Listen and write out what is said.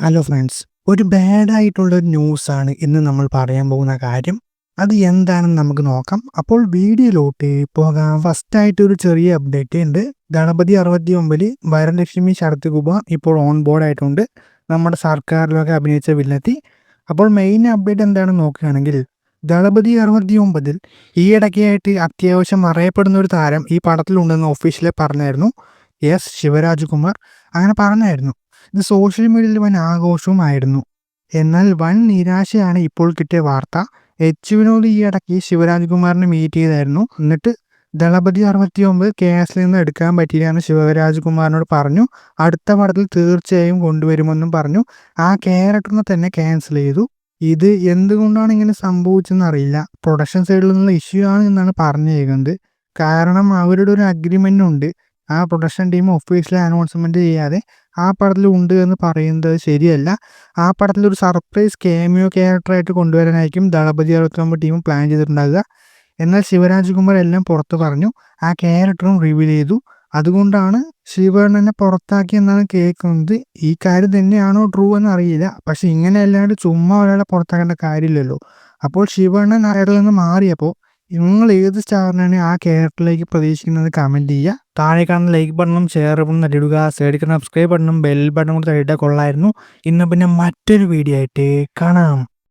Hello friends ഒരു bad ആയിട്ടുള്ള ഒരു ന്യൂസാണ് ഇന്ന് നമ്മൾ പറയാൻ പോകുന്ന കാര്യം. അത് എന്താണെന്ന് നമുക്ക് നോക്കാം. അപ്പോൾ വീഡിയോയിലോട്ട് പോകാം. ഫസ്റ്റ് ആയിട്ട് ഒരു ചെറിയ അപ്ഡേറ്റ് ഉണ്ട്. ഗണപതി അറുപത്തി ഒമ്പതിൽ വരലക്ഷ്മി ശരത് കുബ ഇപ്പോൾ ഓൺ ബോർഡ് ആയിട്ടുണ്ട്. നമ്മുടെ സർക്കാരിലൊക്കെ അഭിനയിച്ച വില്ലത്തി. അപ്പോൾ മെയിൻ അപ്ഡേറ്റ് എന്താണെന്ന് നോക്കുകയാണെങ്കിൽ ദളപതി അറുപത്തി ഒമ്പതിൽ ഈയിടയ്ക്കായിട്ട് അത്യാവശ്യം അറിയപ്പെടുന്ന ഒരു താരം ഈ പടത്തിലുണ്ടെന്ന് ഒഫീഷ്യലി പറഞ്ഞായിരുന്നു. എസ് ശിവരാജ് കുമാർ. അങ്ങനെ പറഞ്ഞായിരുന്നു. ഇത് സോഷ്യൽ മീഡിയയിൽ വൻ ആഘോഷവുമായിരുന്നു. എന്നാൽ വൻ നിരാശയാണ് ഇപ്പോൾ കിട്ടിയ വാർത്ത. എച്ച് വിനോദ് ഈ ഇടയ്ക്ക് ശിവരാജ് കുമാറിനെ മീറ്റ് ചെയ്തായിരുന്നു. എന്നിട്ട് ദളപതി അറുപത്തി ഒമ്പത് കേസിൽ നിന്ന് എടുക്കാൻ പറ്റിയില്ല എന്ന് ശിവരാജ് കുമാറിനോട് പറഞ്ഞു. അടുത്ത പടത്തിൽ തീർച്ചയായും കൊണ്ടുവരുമെന്നും പറഞ്ഞു. ആ ക്യാരക്ടറിനെ തന്നെ ക്യാൻസൽ ചെയ്തു. ഇത് എന്തുകൊണ്ടാണ് ഇങ്ങനെ സംഭവിച്ചെന്ന് അറിയില്ല. പ്രൊഡക്ഷൻ സൈഡിൽ നിന്നുള്ള ഇഷ്യൂ ആണ് എന്നാണ് പറഞ്ഞേക്കുന്നത്. കാരണം അവരുടെ ഒരു അഗ്രിമെന്റ് ഉണ്ട്. ആ പ്രൊഡക്ഷൻ ടീം ഓഫീസിലെ അനൗൺസ്മെന്റ് ചെയ്യാതെ ആ പടത്തിൽ ഉണ്ട് എന്ന് പറയുന്നത് ശരിയല്ല. ആ പടത്തിൽ ഒരു സർപ്രൈസ് കേമിയോ ക്യാരക്ടറായിട്ട് കൊണ്ടുവരാനായിരിക്കും ദളപതി അറുപത്തൊമ്പത് ടീം പ്ലാൻ ചെയ്തിട്ടുണ്ടാകുക എന്നാൽ ശിവരാജ് കുമാർ എല്ലാം പുറത്ത് പറഞ്ഞു ആ ക്യാരക്ടറും റിവീൽ ചെയ്തു. അതുകൊണ്ടാണ് ശിവണ്ണനെ പുറത്താക്കി എന്നാണ് കേൾക്കുന്നത്. ഈ കാര്യം തന്നെയാണോ ട്രൂ എന്ന് അറിയില്ല. പക്ഷെ ഇങ്ങനെ അല്ലാണ്ട് ചുമ്മാ ഒരാളെ പുറത്താക്കേണ്ട കാര്യമില്ലല്ലോ. അപ്പോൾ ശിവണ്ണൻ അയാളിൽ നിന്ന് മാറിയപ്പോൾ നിങ്ങൾ ഏത് സ്റ്റാറിനാണ് ആ ക്യാരക്ടറിലേക്ക് പ്രതീക്ഷിക്കുന്നത് കമന്റ് ചെയ്യുക. താഴെ കാണുന്ന ലൈക്ക് ബട്ടണും ഷെയർ ബട്ടണും തട്ടിയിടുക. സൈഡിൽ സബ്സ്ക്രൈബ് ബട്ടണും ബെൽ ബട്ടണും കൂടി തട്ടിയിട്ടാൽ കൊള്ളായിരുന്നു ഇന്ന് പിന്നെ മറ്റൊരു വീഡിയോ ആയിട്ട് കാണാം.